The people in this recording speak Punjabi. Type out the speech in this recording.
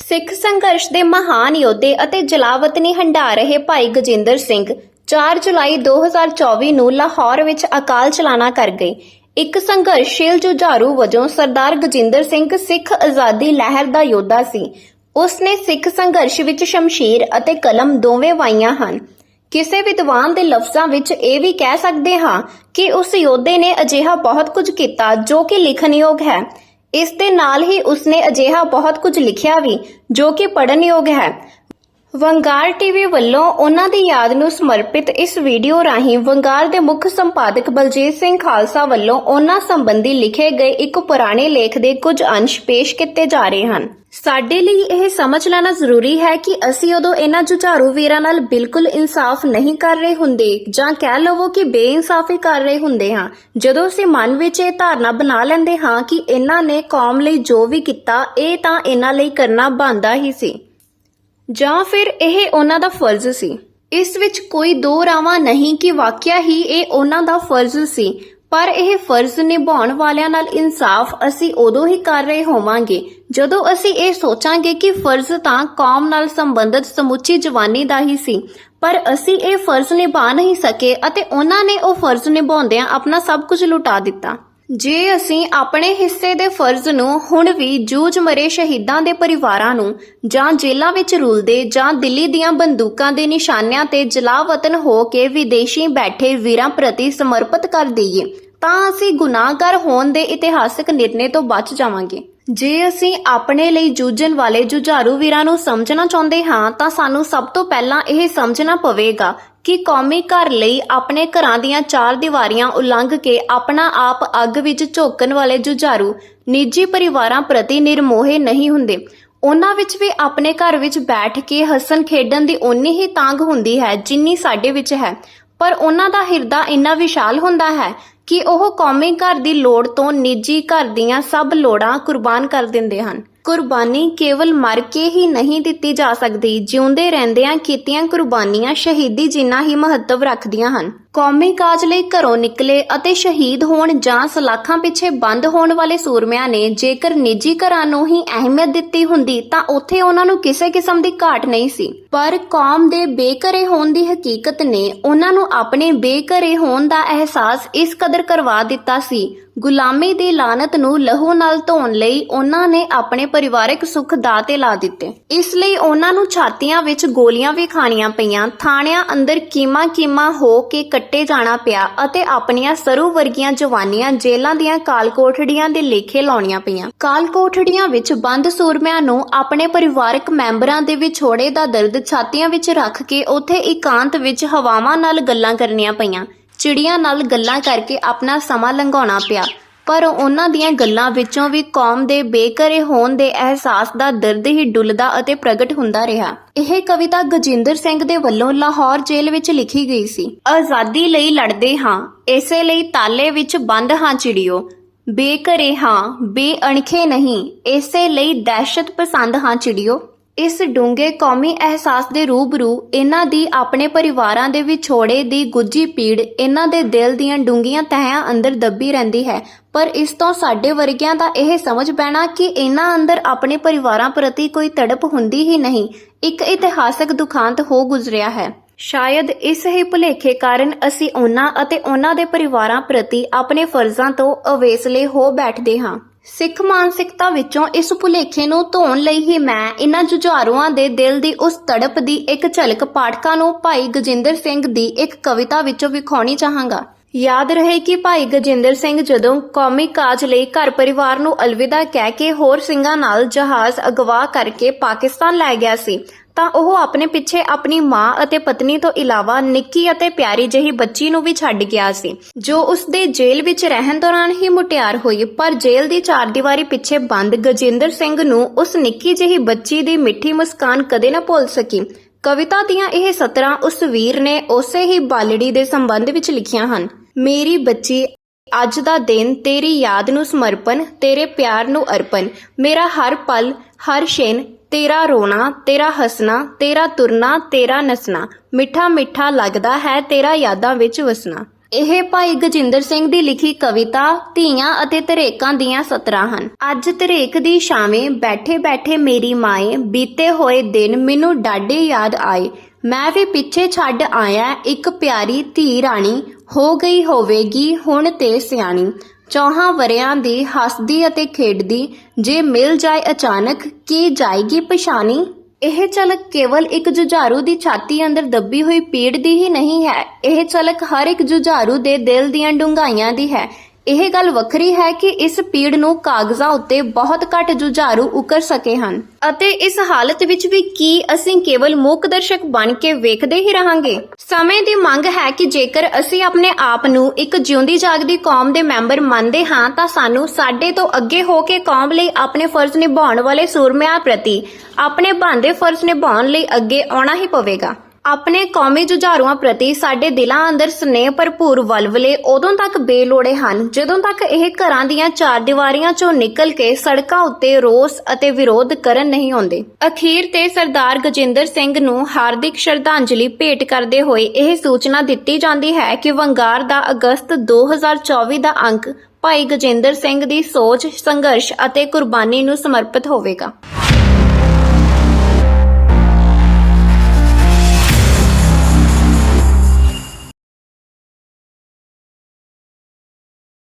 ਸਿੱਖ ਸੰਘਰਸ਼ ਦੇ ਮਹਾਨ ਯੋਧੇ ਅਤੇ ਜਲਾਵਤਨੀ ਹੰਢਾ ਰਹੇ ਭਾਈ ਗਜਿੰਦਰ ਸਿੰਘ 4 ਜੁਲਾਈ 2024 ਨੂੰ ਲਾਹੌਰ ਵਿੱਚ ਅਕਾਲ ਚਲਾਣਾ ਕਰ ਗਏ। ਇੱਕ ਸੰਘਰਸ਼ੀਲ ਜੁਝਾਰੂ ਵਜੋਂ ਸਰਦਾਰ ਗਜਿੰਦਰ ਸਿੰਘ ਸਿੱਖ ਆਜ਼ਾਦੀ ਲਹਿਰ ਦਾ ਯੋਧਾ ਸੀ। ਉਸ ਨੇ ਸਿੱਖ ਸੰਘਰਸ਼ ਵਿੱਚ ਸ਼ਮਸ਼ੀਰ ਅਤੇ ਕਲਮ ਦੋਵੇਂ ਵਾਈਆਂ ਹਨ। ਕਿਸੇ ਵਿਦਵਾਨ ਦੇ ਲਫ਼ਜ਼ਾਂ ਵਿੱਚ ਇਹ ਵੀ ਕਹਿ ਸਕਦੇ ਹਾਂ ਕਿ ਉਸ ਯੋਧੇ ਨੇ ਅਜਿਹਾ ਬਹੁਤ ਕੁਝ ਕੀਤਾ ਜੋ ਕਿ ਲਿਖਣਯੋਗ ਹੈ। ਇਸ ਦੇ ਨਾਲ ਹੀ ਉਸਨੇ ਅਜਿਹਾ ਬਹੁਤ ਕੁਝ ਲਿਖਿਆ ਵੀ ਜੋ ਕਿ ਪੜਨਯੋਗ ਹੈ। ਵੰਗਾਰ ਟੀਵੀ ਵੱਲੋਂ ਉਹਨਾਂ ਦੀ ਯਾਦ ਨੂੰ ਸਮਰਪਿਤ ਇਸ ਵੀਡੀਓ ਰਾਹੀਂ ਵੰਗਾਰ ਦੇ ਮੁੱਖ ਸੰਪਾਦਕ ਬਲਜੀਤ ਸਿੰਘ ਖਾਲਸਾ ਵੱਲੋਂ ਉਹਨਾਂ ਸੰਬੰਧੀ ਲਿਖੇ ਗਏ ਇੱਕ ਪੁਰਾਣੇ ਲੇਖ ਦੇ ਕੁਝ ਅੰਸ਼ ਪੇਸ਼ ਕੀਤੇ ਜਾ ਰਹੇ ਹਨ। ਸਾਡੇ ਲਈ ਇਹ ਸਮਝ ਲੈਣਾ ਜ਼ਰੂਰੀ ਹੈ ਕਿ ਅਸੀਂ ਉਦੋਂ ਇਹਨਾਂ ਜੁਝਾਰੂ ਵੀਰਾਂ ਨਾਲ ਬਿਲਕੁਲ ਇਨਸਾਫ ਨਹੀਂ ਕਰ ਰਹੇ ਹੁੰਦੇ ਜਾਂ ਕਹਿ ਲਵੋ ਕਿ ਬੇਇਨਸਾਫੀ ਕਰ ਰਹੇ ਹੁੰਦੇ ਹਾਂ। ਜਦੋਂ ਅਸੀਂ ਮਨ ਵਿੱਚ ਇਹ ਧਾਰਨਾ ਬਣਾ ਲੈਂਦੇ ਹਾਂ ਕਿ ਇਹਨਾਂ ਨੇ ਕੌਮ ਲਈ ਜੋ ਵੀ ਕੀਤਾ, ਇਹ ਤਾਂ ਇਹਨਾਂ ਲਈ ਕਰਨਾ ਬਣਦਾ ਹੀ ਸੀ। ਜਾਂ ਫਿਰ ਇਹ ਉਹਨਾਂ ਦਾ ਫਰਜ਼ ਸੀ। ਇਸ ਵਿੱਚ ਕੋਈ ਦੋ ਰਾਵਾਂ ਨਹੀਂ ਕਿ ਵਾਕਿਆ ਹੀ ਇਹ ਉਹਨਾਂ ਦਾ ਫਰਜ਼ ਸੀ, ਪਰ ਇਹ ਫਰਜ਼ ਨਿਭਾਉਣ ਵਾਲਿਆਂ ਨਾਲ ਇਨਸਾਫ ਅਸੀਂ ਉਦੋਂ ਹੀ ਕਰ ਰਹੇ ਹੋਵਾਂਗੇ, ਜਦੋਂ ਅਸੀਂ ਇਹ ਸੋਚਾਂਗੇ ਕਿ ਫਰਜ਼ ਤਾਂ ਕੌਮ ਨਾਲ ਸੰਬੰਧਿਤ ਸਮੁੱਚੀ ਜਵਾਨੀ ਦਾ ਹੀ ਸੀ, ਪਰ ਅਸੀਂ ਇਹ ਫਰਜ਼ ਨਿਭਾ ਨਹੀਂ ਸਕੇ ਅਤੇ ਉਹਨਾਂ ਨੇ ਉਹ ਫਰਜ਼ ਨਿਭਾਉਂਦਿਆਂ ਆਪਣਾ ਸਭ ਕੁਝ ਲੁਟਾ ਦਿੱਤਾ। ਜੇ ਅਸੀਂ ਆਪਣੇ ਹਿੱਸੇ ਦੇ ਫਰਜ਼ ਨੂੰ ਹੁਣ ਵੀ ਜੂਝ ਮਰੇ ਸ਼ਹੀਦਾਂ ਦੇ ਪਰਿਵਾਰਾਂ ਨੂੰ, ਜਾਂ ਜੇਲ੍ਹਾਂ ਵਿੱਚ ਰੁਲਦੇ ਜਾਂ ਦਿੱਲੀ ਦੀਆਂ ਬੰਦੂਕਾਂ ਦੇ ਨਿਸ਼ਾਨਿਆਂ ਤੇ ਜਲਾ ਵਤਨ ਹੋ ਕੇ ਵਿਦੇਸ਼ੀ ਬੈਠੇ ਵੀਰਾਂ ਪ੍ਰਤੀ ਸਮਰਪਿਤ ਕਰ ਦਈਏ, ਤਾਂ ਅਸੀਂ ਗੁਨਾਹਗਰ ਹੋਣ ਦੇ ਇਤਿਹਾਸਕ ਨਿਰਣੇ ਤੋਂ ਬਚ ਜਾਵਾਂਗੇ। ਜੇ ਅਸੀਂ ਆਪਣੇ ਲਈ ਜੂਝਣ ਵਾਲੇ ਜੁਝਾਰੂ ਵੀਰਾਂ ਨੂੰ ਸਮਝਣਾ ਚਾਹੁੰਦੇ ਹਾਂ, ਤਾਂ ਸਾਨੂੰ ਸਭ ਤੋਂ ਪਹਿਲਾਂ ਇਹ ਸਮਝਣਾ ਪਵੇਗਾ ਕਿ ਕੌਮੀ ਘਰ ਲਈ ਆਪਣੇ ਘਰਾਂ ਦੀਆਂ ਚਾਰ ਦੀਵਾਰੀਆਂ ਉਲੰਘ ਕੇ ਆਪਣਾ ਆਪ ਅੱਗ ਵਿੱਚ ਝੋਕਣ ਵਾਲੇ ਜੁਝਾਰੂ ਨਿੱਜੀ ਪਰਿਵਾਰਾਂ ਪ੍ਰਤੀ ਨਿਰਮੋਹੇ ਨਹੀਂ ਹੁੰਦੇ। ਉਹਨਾਂ ਵਿੱਚ ਵੀ ਆਪਣੇ ਘਰ ਵਿੱਚ ਬੈਠ ਕੇ ਹੱਸਣ ਖੇਡਣ ਦੀ ਓਨੀ ਹੀ ਤਾਂਗ ਹੁੰਦੀ ਹੈ ਜਿੰਨੀ ਸਾਡੇ ਵਿੱਚ ਹੈ। ਪਰ ਉਹਨਾਂ ਦਾ ਹਿਰਦਾ ਇੰਨਾ ਵਿਸ਼ਾਲ ਹੁੰਦਾ ਹੈ ਕਿ ਉਹ ਕੌਮੀ ਘਰ ਦੀ ਲੋੜ ਤੋਂ ਨਿੱਜੀ ਘਰ ਦੀਆਂ ਸਭ ਲੋੜਾਂ ਕੁਰਬਾਨ ਕਰ ਦਿੰਦੇ ਹਨ। ਕੁਰਬਾਨੀ ਕੇਵਲ ਮਰ ਕੇ ਹੀ ਨਹੀਂ ਦਿੱਤੀ ਜਾ ਸਕਦੀ, ਜਿਉਂਦੇ ਰਹਿੰਦਿਆਂ ਕੀਤੀਆਂ ਕੁਰਬਾਨੀਆਂ ਸ਼ਹੀਦੀ ਜਿੰਨਾ ਹੀ ਮਹੱਤਵ ਰੱਖਦੀਆਂ ਹਨ। ਕੌਮੀ ਕਾਜ ਲਈ ਘਰੋਂ ਨਿਕਲੇ ਅਤੇ ਸ਼ਹੀਦ ਹੋਣ ਜਾਂ ਸਲਾਖਾਂ ਪਿੱਛੇ ਬੰਦ ਹੋਣ ਵਾਲੇ ਸੂਰਮਿਆਂ ਨੇ ਜੇਕਰ ਨਿੱਜੀ ਘਰਾਂ ਨੂੰ ਹੀ ਅਹਿਮੀਅਤ ਦਿੱਤੀ ਹੁੰਦੀ ਤਾਂ ਉੱਥੇ ਉਹਨਾਂ ਨੂੰ ਕਿਸੇ ਕਿਸਮ ਦੀ ਘਾਟ ਨਹੀਂ ਸੀ। ਪਰ ਕੌਮ ਦੇ ਬੇਘਰੇ ਹੋਣ ਦੀ ਹਕੀਕਤ ਨੇ ਉਹਨਾਂ ਨੂੰ ਆਪਣੇ ਬੇਘਰੇ ਹੋਣ ਦਾ ਅਹਿਸਾਸ ਇਸ ਕਦਰ ਕਰਵਾ ਦਿੱਤਾ ਸੀ। ਗੁਲਾਮੀ ਦੀ ਲਾਨਤ ਨੂੰ ਲਹੂ ਨਾਲ ਧੋਣ ਲਈ ਉਹਨਾਂ ਨੇ ਆਪਣੇ ਪਰਿਵਾਰਕ ਸੁੱਖ ਦਾਤੇ ਲਾ ਦਿੱਤੇ। ਇਸ ਲਈ ਉਹਨਾਂ ਨੂੰ ਛਾਤੀਆਂ ਵਿੱਚ ਗੋਲੀਆਂ ਵੀ ਖਾਣੀਆਂ ਪਈਆਂ। ਥਾਣਿਆਂ ਅੰਦਰ ਕੀਮਾ ਕੀਮਾ ਹੋ ਕੇ ਕੱਟੇ ਜਾਣਾ ਪਿਆ ਅਤੇ ਆਪਣੀਆਂ ਸਰੂ ਵਰਗੀਆਂ ਜਵਾਨੀਆਂ ਜੇਲ੍ਹਾਂ ਦੀਆਂ ਕਾਲ ਕੋਠੜੀਆਂ ਦੇ ਲੇਖੇ ਲਾਉਣੀਆਂ ਪਈਆਂ। ਕਾਲ ਕੋਠੜੀਆਂ ਵਿੱਚ ਬੰਦ ਸੂਰਮਿਆਂ ਨੂੰ ਆਪਣੇ ਪਰਿਵਾਰਕ ਮੈਂਬਰਾਂ ਦੇ ਵਿਛੋੜੇ ਦਾ ਦਰਦ ਛਾਤੀਆਂ ਵਿੱਚ ਰੱਖ ਕੇ ਉੱਥੇ ਇਕਾਂਤ ਵਿੱਚ ਹਵਾਵਾਂ ਨਾਲ ਗੱਲਾਂ ਕਰਨੀਆਂ ਪਈਆਂ। ਚਿੜੀਆਂ ਨਾਲ ਗੱਲਾਂ ਕਰਕੇ ਆਪਣਾ ਸਮਾਂ ਲੰਘਾਉਣਾ ਪਿਆ। ਪਰ ਉਹਨਾਂ ਦੀਆਂ ਗੱਲਾਂ ਵਿੱਚੋਂ ਵੀ ਕੌਮ ਦੇ ਬੇਕਰੇ ਹੋਣ ਦੇ ਅਹਿਸਾਸ ਦਾ ਦਰਦ ਹੀ ਡੁੱਲਦਾ ਅਤੇ ਪ੍ਰਗਟ ਹੁੰਦਾ ਰਿਹਾ। ਇਹ ਕਵਿਤਾ ਗਜਿੰਦਰ ਸਿੰਘ ਦੇ ਵੱਲੋਂ ਲਾਹੌਰ ਜੇਲ੍ਹ ਵਿੱਚ ਲਿਖੀ ਗਈ ਸੀ। ਆਜ਼ਾਦੀ ਲਈ ਲੜਦੇ ਹਾਂ, ਇਸੇ ਲਈ ਤਾਲੇ ਵਿੱਚ ਬੰਦ ਹਾਂ ਚਿੜੀਓ। ਬੇਕਰੇ ਹਾਂ, ਬੇਅਣਖੇ ਨਹੀਂ, ਇਸੇ ਲਈ ਦਹਿਸ਼ਤ ਪਸੰਦ ਹਾਂ ਚਿੜਿਓ। ਇਸ ਡੂੰਘੇ ਕੌਮੀ ਅਹਿਸਾਸ ਦੇ ਰੂਬਰੂ ਇਹਨਾਂ ਦੀ ਆਪਣੇ ਪਰਿਵਾਰਾਂ ਦੇ ਵਿਛੋੜੇ ਦੀ ਗੁੱਜੀ ਪੀੜ ਇਹਨਾਂ ਦੇ ਦਿਲ ਦੀਆਂ ਡੂੰਘੀਆਂ ਤਹਿਆਂ ਅੰਦਰ ਦੱਬੀ ਰਹਿੰਦੀ ਹੈ। ਪਰ ਇਸ ਤੋਂ ਸਾਡੇ ਵਰਗਿਆਂ ਦਾ ਇਹ ਸਮਝ ਪੈਣਾ ਕਿ ਇਹਨਾਂ ਅੰਦਰ ਆਪਣੇ ਪਰਿਵਾਰਾਂ ਪ੍ਰਤੀ ਕੋਈ ਤੜਪ ਹੁੰਦੀ ਹੀ ਨਹੀਂ, ਇੱਕ ਇਤਿਹਾਸਕ ਦੁਖਾਂਤ ਹੋ ਗੁਜ਼ਰਿਆ ਹੈ। ਸ਼ਾਇਦ ਇਸ ਹੀ ਭੁਲੇਖੇ ਕਾਰਨ ਅਸੀਂ ਉਹਨਾਂ ਅਤੇ ਉਹਨਾਂ ਦੇ ਪਰਿਵਾਰਾਂ ਪ੍ਰਤੀ ਆਪਣੇ ਫਰਜ਼ਾਂ ਤੋਂ ਅਵੇਸਲੇ ਹੋ ਬੈਠਦੇ ਹਾਂ। ਸਿੱਖ ਮਾਨਸਿਕਤਾ ਵਿੱਚੋਂ ਇਸ ਭੁਲੇਖੇ ਨੂੰ ਧੋਣ ਲਈ ਹੀ ਮੈਂ ਇਹਨਾਂ ਜੁਝਾਰੂਆਂ ਦੇ ਦਿਲ ਦੀ ਉਸ ਤੜਪ ਦੀ ਇੱਕ ਝਲਕ ਪਾਠਕਾਂ ਨੂੰ ਭਾਈ ਗਜਿੰਦਰ ਸਿੰਘ ਦੀ ਇੱਕ ਕਵਿਤਾ ਵਿੱਚੋਂ ਵਿਖਾਉਣੀ ਚਾਹਾਂਗਾ। ਯਾਦ ਰਹੇ ਕਿ ਭਾਈ ਗਜਿੰਦਰ ਸਿੰਘ ਜਦੋਂ ਕੌਮੀ ਕਾਜ ਲਈ ਘਰ ਪਰਿਵਾਰ ਨੂੰ ਅਲਵਿਦਾ ਕਹਿ ਕੇ ਹੋਰ ਸਿੰਘਾਂ ਨਾਲ ਜਹਾਜ਼ ਅਗਵਾ ਕਰਕੇ ਪਾਕਿਸਤਾਨ ਲੈ ਗਿਆ ਸੀ, ਤਾਂ ਉਹ ਆਪਣੇ ਪਿੱਛੇ ਆਪਣੀ ਮਾਂ ਅਤੇ ਪਤਨੀ ਤੋਂ ਇਲਾਵਾ ਨਿੱਕੀ ਅਤੇ ਪਿਆਰੀ ਜਿਹੀ ਬੱਚੀ ਨੂੰ ਵੀ ਛੱਡ ਗਿਆ ਸੀ, ਜੋ ਉਸ ਦੇ ਜੇਲ੍ਹ ਵਿੱਚ ਰਹਿਣ ਦੌਰਾਨ ਹੀ ਮੁਟਿਆਰ ਹੋਈ, ਪਰ ਜੇਲ੍ਹ ਦੀ ਚਾਰ ਦੀਵਾਰੀ ਪਿੱਛੇ ਬੰਦ ਗਜਿੰਦਰ ਸਿੰਘ ਨੂੰ ਉਸ ਨਿੱਕੀ ਜਿਹੀ ਬੱਚੀ ਦੀ ਮਿੱਠੀ ਮੁਸਕਾਨ ਕਦੇ ਨਾ ਭੁੱਲ ਸਕੀ। ਕਵਿਤਾ ਦੀਆਂ ਇਹ ਸਤਰਾਂ ਉਸ ਵੀਰ ਨੇ ਉਸੇ ਹੀ ਬਾਲੜੀ ਦੇ ਸੰਬੰਧ ਵਿੱਚ ਲਿਖੀਆਂ ਹਨ। ਮੇਰੀ ਬੱਚੀ, ਅੱਜ ਦਾ ਦਿਨ ਤੇਰੀ ਯਾਦ ਨੂੰ ਸਮਰਪਣ, ਤੇਰੇ ਪਿਆਰ ਨੂੰ ਅਰਪਣ। ਮੇਰਾ ਹਰ ਪਲ, ਹਰ ਛਿਨ ਤੇਰਾ ਰੋਣਾ, ਤੇਰਾ ਹੱਸਣਾ, ਤੇਰਾ ਤੁਰਨਾ, ਤੇਰਾ ਨਸਣਾ। ਮਿੱਠਾ ਮਿੱਠਾ ਲੱਗਦਾ ਹੈ ਤੇਰਾ ਯਾਦਾਂ ਵਿੱਚ ਵਸਣਾ। ਇਹ ਭਾਈ ਗਜਿੰਦਰ ਸਿੰਘ ਦੀ ਲਿਖੀ ਕਵਿਤਾ ਧੀਆਂ ਅਤੇ ਧਰੇਕਾਂ ਦੀਆਂ ਸਤਰਾਂ ਹਨ। ਅੱਜ ਧਰੇਕ ਦੀ ਛਾਵੇਂ ਬੈਠੇ ਬੈਠੇ ਮੇਰੀ ਮਾਏ, ਬੀਤੇ ਹੋਏ ਦਿਨ ਮੈਨੂੰ ਡਾਢੇ ਯਾਦ ਆਏ। ਮੈਂ ਵੀ ਪਿੱਛੇ ਛੱਡ ਆਇਆ ਇੱਕ ਪਿਆਰੀ ਧੀ ਰਾਣੀ। ਹੋ ਗਈ ਹੋਵੇਗੀ ਹੁਣ ਤੇ ਸਿਆਣੀ। ਚੌਹਾਂ ਵਰਿਆਂ ਦੀ ਹੱਸਦੀ ਅਤੇ ਖੇਡਦੀ, ਜੇ ਮਿਲ ਜਾਏ ਅਚਾਨਕ, ਕੀ ਜਾਏਗੀ ਪਛਾਣੀ? ਇਹ ਝਲਕ ਕੇਵਲ ਇੱਕ ਜੁਝਾਰੂ ਦੀ ਛਾਤੀ ਅੰਦਰ ਦੱਬੀ ਹੋਈ ਪੀੜ ਦੀ ਹੀ ਨਹੀਂ ਹੈ। ਇਹ ਝਲਕ ਹਰ ਇੱਕ ਜੁਝਾਰੂ ਦੇ ਦਿਲ ਦੀਆਂ ਡੂੰਘਾਈਆਂ ਦੀ ਹੈ। ਇਹ ਗੱਲ ਵੱਖਰੀ ਹੈ ਕਿ ਇਸ ਪੀੜ ਨੂੰ ਕਾਗਜ਼ਾਂ ਉੱਤੇ ਬਹੁਤ ਘੱਟ ਜੁਝਾਰੂ ਉਕਰ ਸਕੇ ਹਨ। ਅਤੇ ਇਸ ਹਾਲਤ ਵਿੱਚ ਵੀ ਕੀ ਅਸੀਂ ਕੇਵਲ ਮੂਕ ਦਰਸ਼ਕ ਬਣ ਕੇ ਵੇਖਦੇ ਹੀ ਰਹਾਂਗੇ? ਸਮੇਂ ਦੀ ਮੰਗ ਹੈ ਕਿ ਜੇਕਰ ਅਸੀਂ ਆਪਣੇ ਆਪ ਨੂੰ ਇੱਕ ਜਿਉਂਦੀ ਜਾਗਦੀ ਕੌਮ ਦੇ ਮੈਂਬਰ ਮੰਨਦੇ ਹਾਂ, ਤਾਂ ਸਾਨੂੰ ਸਾਡੇ ਤੋਂ ਅੱਗੇ ਹੋ ਕੇ ਕੌਮ ਲਈ ਆਪਣੇ ਫਰਜ਼ ਨਿਭਾਉਣ ਵਾਲੇ ਸੂਰਮਿਆਂ ਪ੍ਰਤੀ ਆਪਣੇ ਬਣਦੇ ਫਰਜ਼ ਨਿਭਾਉਣ ਲਈ ਅੱਗੇ ਆਉਣਾ ਹੀ ਪਵੇਗਾ। ਆਪਣੇ ਕੌਮੀ ਜੁਝਾਰੂਆਂ ਪ੍ਰਤੀ ਸਾਡੇ ਦਿਲਾਂ ਅੰਦਰ ਸਨੇਹ ਭਰਪੂਰ ਵਲਵਲੇ ਉਦੋਂ ਤੱਕ ਬੇਲੋੜੇ ਹਨ, ਜਦੋਂ ਤੱਕ ਇਹ ਘਰਾਂ ਦੀਆਂ ਚਾਰ ਦੀਵਾਰੀਆਂ ਚੋਂ ਨਿਕਲ ਕੇ ਸੜਕਾਂ ਉੱਤੇ ਰੋਸ ਅਤੇ ਵਿਰੋਧ ਕਰਨ ਨਹੀਂ ਆਉਂਦੇ। ਅਖੀਰ ਤੇ ਸਰਦਾਰ ਗਜਿੰਦਰ ਸਿੰਘ ਨੂੰ ਹਾਰਦਿਕ ਸ਼ਰਧਾਂਜਲੀ ਭੇਟ ਕਰਦੇ ਹੋਏ ਇਹ ਸੂਚਨਾ ਦਿੱਤੀ ਜਾਂਦੀ ਹੈ ਕਿ ਵੰਗਾਰ ਦਾ ਅਗਸਤ 2024 ਦਾ ਅੰਕ ਭਾਈ ਗਜਿੰਦਰ ਸਿੰਘ ਦੀ ਸੋਚ, ਸੰਘਰਸ਼ ਅਤੇ ਕੁਰਬਾਨੀ ਨੂੰ ਸਮਰਪਿਤ ਹੋਵੇਗਾ।